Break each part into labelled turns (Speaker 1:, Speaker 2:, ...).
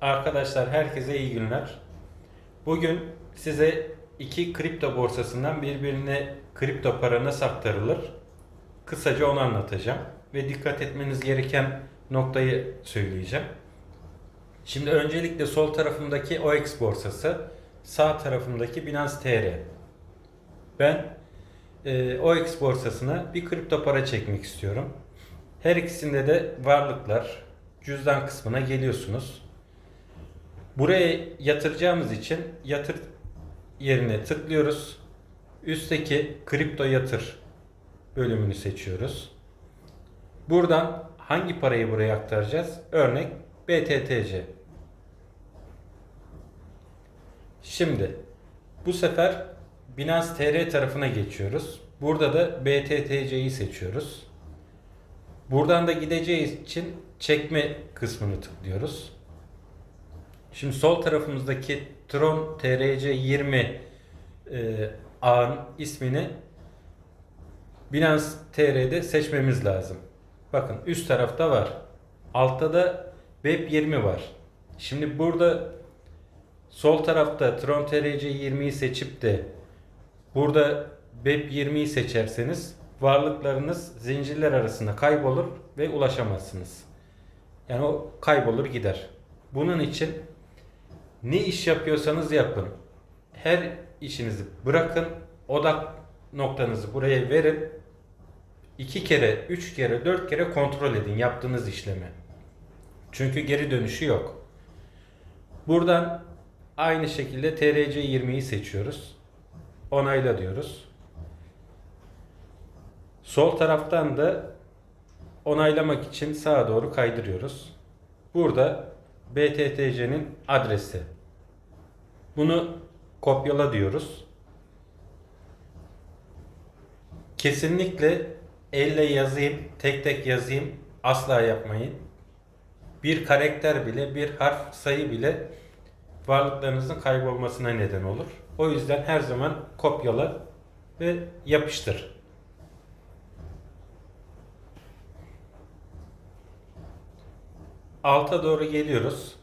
Speaker 1: Arkadaşlar herkese iyi günler. Bugün size iki kripto borsasından birbirine kripto para nasıl aktarılır? Kısaca onu anlatacağım ve dikkat etmeniz gereken noktayı söyleyeceğim. Şimdi öncelikle sol tarafımdaki OX borsası, sağ tarafımdaki Binance TR. Ben e, OX borsasına bir kripto para çekmek istiyorum. Her ikisinde de varlıklar, cüzdan kısmına geliyorsunuz. Buraya yatıracağımız için yatır yerine tıklıyoruz. Üstteki kripto yatır bölümünü seçiyoruz. Buradan hangi parayı buraya aktaracağız? Örnek BTTC. Şimdi bu sefer Binance TR tarafına geçiyoruz. Burada da BTTC'yi seçiyoruz. Buradan da gideceği için çekme kısmını tıklıyoruz. Şimdi sol tarafımızdaki Tron TRC 20 e, ağın ismini Binance TR'de seçmemiz lazım. Bakın üst tarafta var. Altta da Web 20 var. Şimdi burada sol tarafta Tron TRC 20'yi seçip de burada Web 20'yi seçerseniz varlıklarınız zincirler arasında kaybolur ve ulaşamazsınız. Yani o kaybolur gider. Bunun için ne iş yapıyorsanız yapın. Her işinizi bırakın. Odak noktanızı buraya verin. iki kere, üç kere, dört kere kontrol edin yaptığınız işlemi. Çünkü geri dönüşü yok. Buradan aynı şekilde TRC 20'yi seçiyoruz. Onayla diyoruz. Sol taraftan da onaylamak için sağa doğru kaydırıyoruz. Burada BTTC'nin adresi. Bunu kopyala diyoruz. Kesinlikle elle yazayım, tek tek yazayım asla yapmayın. Bir karakter bile, bir harf, sayı bile varlıklarınızın kaybolmasına neden olur. O yüzden her zaman kopyala ve yapıştır. Alta doğru geliyoruz.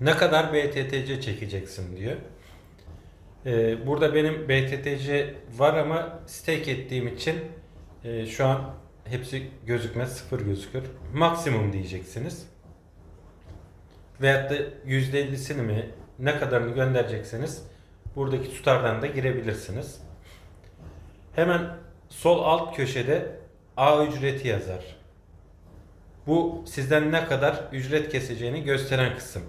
Speaker 1: Ne kadar BTTC çekeceksin diyor. Ee, burada benim BTTC var ama stake ettiğim için e, şu an hepsi gözükmez, sıfır gözükür. Maksimum diyeceksiniz. Veyahut da %50'sini mi ne kadarını gönderecekseniz buradaki tutardan da girebilirsiniz. Hemen sol alt köşede A ücreti yazar. Bu sizden ne kadar ücret keseceğini gösteren kısım.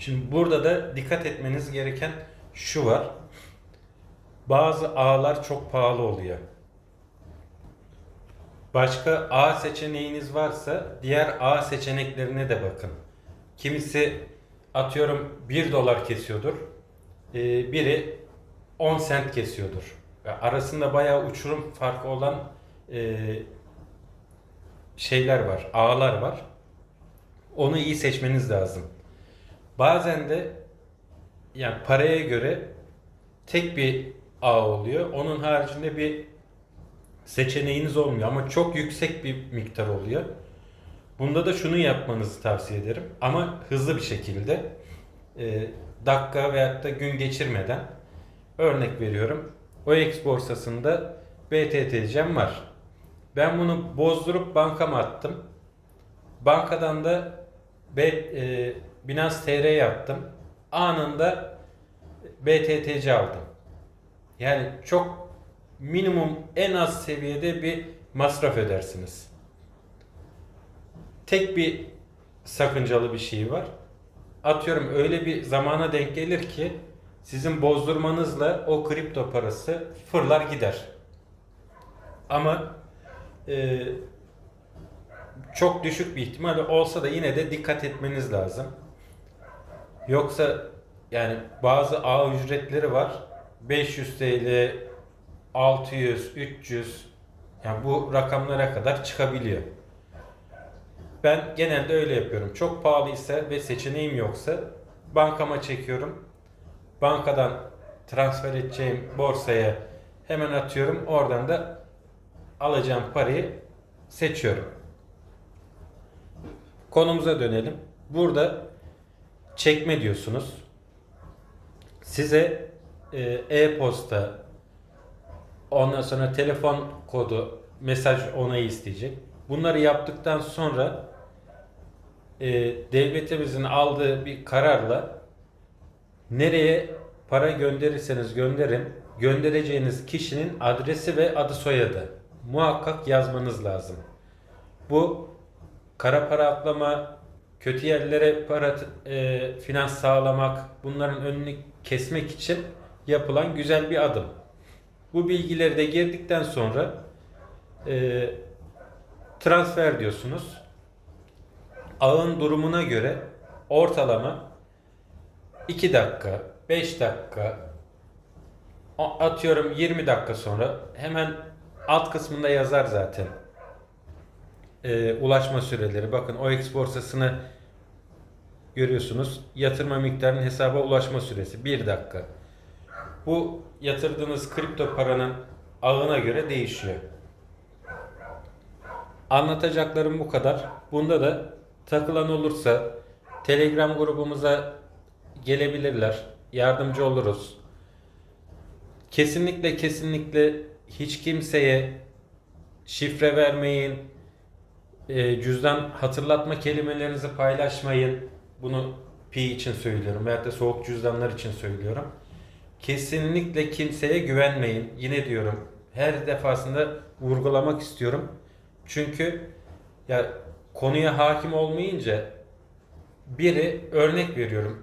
Speaker 1: Şimdi burada da dikkat etmeniz gereken şu var. Bazı ağlar çok pahalı oluyor. Başka ağ seçeneğiniz varsa diğer ağ seçeneklerine de bakın. Kimisi atıyorum 1 dolar kesiyordur. Ee, biri 10 sent kesiyordur. Arasında bayağı uçurum farkı olan e, şeyler var, ağlar var. Onu iyi seçmeniz lazım. Bazen de yani paraya göre tek bir ağ oluyor. Onun haricinde bir seçeneğiniz olmuyor ama çok yüksek bir miktar oluyor. Bunda da şunu yapmanızı tavsiye ederim ama hızlı bir şekilde e, dakika veyahut da gün geçirmeden örnek veriyorum. OX borsasında BTTC'm var. Ben bunu bozdurup bankama attım. Bankadan da B, e, Binance TR yaptım. Anında BTTC aldım. Yani çok minimum en az seviyede bir masraf edersiniz. Tek bir sakıncalı bir şey var. Atıyorum öyle bir zamana denk gelir ki sizin bozdurmanızla o kripto parası fırlar gider. Ama e, çok düşük bir ihtimal olsa da yine de dikkat etmeniz lazım. Yoksa yani bazı ağ ücretleri var. 500 TL, 600, 300 yani bu rakamlara kadar çıkabiliyor. Ben genelde öyle yapıyorum. Çok pahalıysa ve seçeneğim yoksa bankama çekiyorum. Bankadan transfer edeceğim borsaya hemen atıyorum. Oradan da alacağım parayı seçiyorum. Konumuza dönelim. Burada çekme diyorsunuz. Size e, e-posta ondan sonra telefon kodu mesaj onayı isteyecek. Bunları yaptıktan sonra e, devletimizin aldığı bir kararla nereye para gönderirseniz gönderin göndereceğiniz kişinin adresi ve adı soyadı muhakkak yazmanız lazım. Bu kara para aklama, kötü yerlere para e, finans sağlamak, bunların önünü kesmek için yapılan güzel bir adım. Bu bilgileri de girdikten sonra e, transfer diyorsunuz. Ağın durumuna göre ortalama 2 dakika, 5 dakika, atıyorum 20 dakika sonra hemen alt kısmında yazar zaten. E, ulaşma süreleri. Bakın OX borsasını görüyorsunuz. Yatırma miktarının hesaba ulaşma süresi 1 dakika. Bu yatırdığınız kripto paranın ağına göre değişiyor. Anlatacaklarım bu kadar. Bunda da takılan olursa Telegram grubumuza gelebilirler. Yardımcı oluruz. Kesinlikle kesinlikle hiç kimseye şifre vermeyin. E, cüzdan hatırlatma kelimelerinizi paylaşmayın. Bunu pi için söylüyorum veyahut da soğuk cüzdanlar için söylüyorum. Kesinlikle kimseye güvenmeyin. Yine diyorum her defasında vurgulamak istiyorum. Çünkü ya konuya hakim olmayınca biri örnek veriyorum.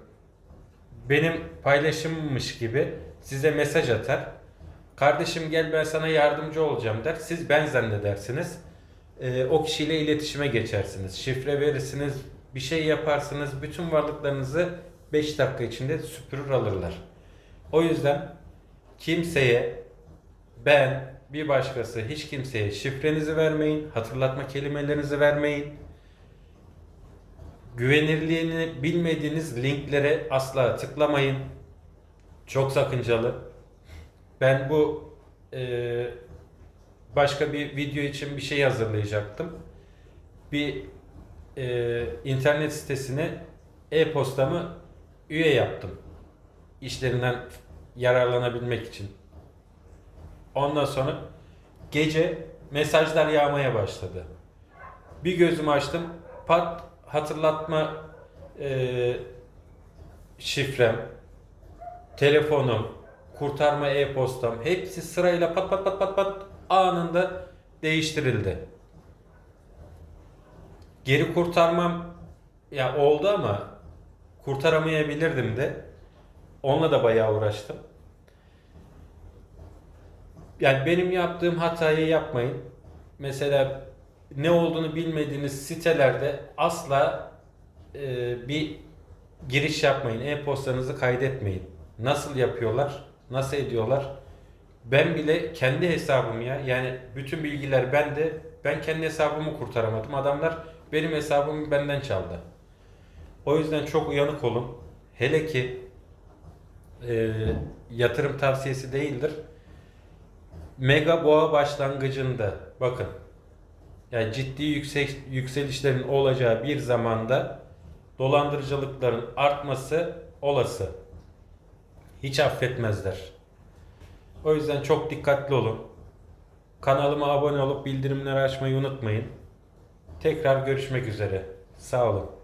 Speaker 1: Benim paylaşımmış gibi size mesaj atar. Kardeşim gel ben sana yardımcı olacağım der. Siz ben zannedersiniz. Ee, o kişiyle iletişime geçersiniz. Şifre verirsiniz. Bir şey yaparsınız. Bütün varlıklarınızı 5 dakika içinde süpürür alırlar. O yüzden kimseye ben bir başkası hiç kimseye şifrenizi vermeyin, hatırlatma kelimelerinizi vermeyin. Güvenirliğini bilmediğiniz linklere asla tıklamayın. Çok sakıncalı. Ben bu e, başka bir video için bir şey hazırlayacaktım. Bir e, internet sitesine e-postamı üye yaptım. İşlerinden yararlanabilmek için. Ondan sonra gece mesajlar yağmaya başladı. Bir gözümü açtım. Pat hatırlatma e, şifrem, telefonum, kurtarma e-postam hepsi sırayla pat pat pat pat pat anında değiştirildi. Geri kurtarmam ya oldu ama kurtaramayabilirdim de. Onunla da bayağı uğraştım. Yani benim yaptığım hatayı yapmayın. Mesela ne olduğunu bilmediğiniz sitelerde asla e, bir giriş yapmayın. E-postanızı kaydetmeyin. Nasıl yapıyorlar? Nasıl ediyorlar? Ben bile kendi hesabım ya. Yani bütün bilgiler bende. Ben kendi hesabımı kurtaramadım. Adamlar benim hesabımı benden çaldı. O yüzden çok uyanık olun. Hele ki e, yatırım tavsiyesi değildir. Mega boğa başlangıcında bakın yani ciddi yüksek yükselişlerin olacağı bir zamanda dolandırıcılıkların artması olası. Hiç affetmezler. O yüzden çok dikkatli olun. Kanalıma abone olup bildirimleri açmayı unutmayın. Tekrar görüşmek üzere. Sağ olun.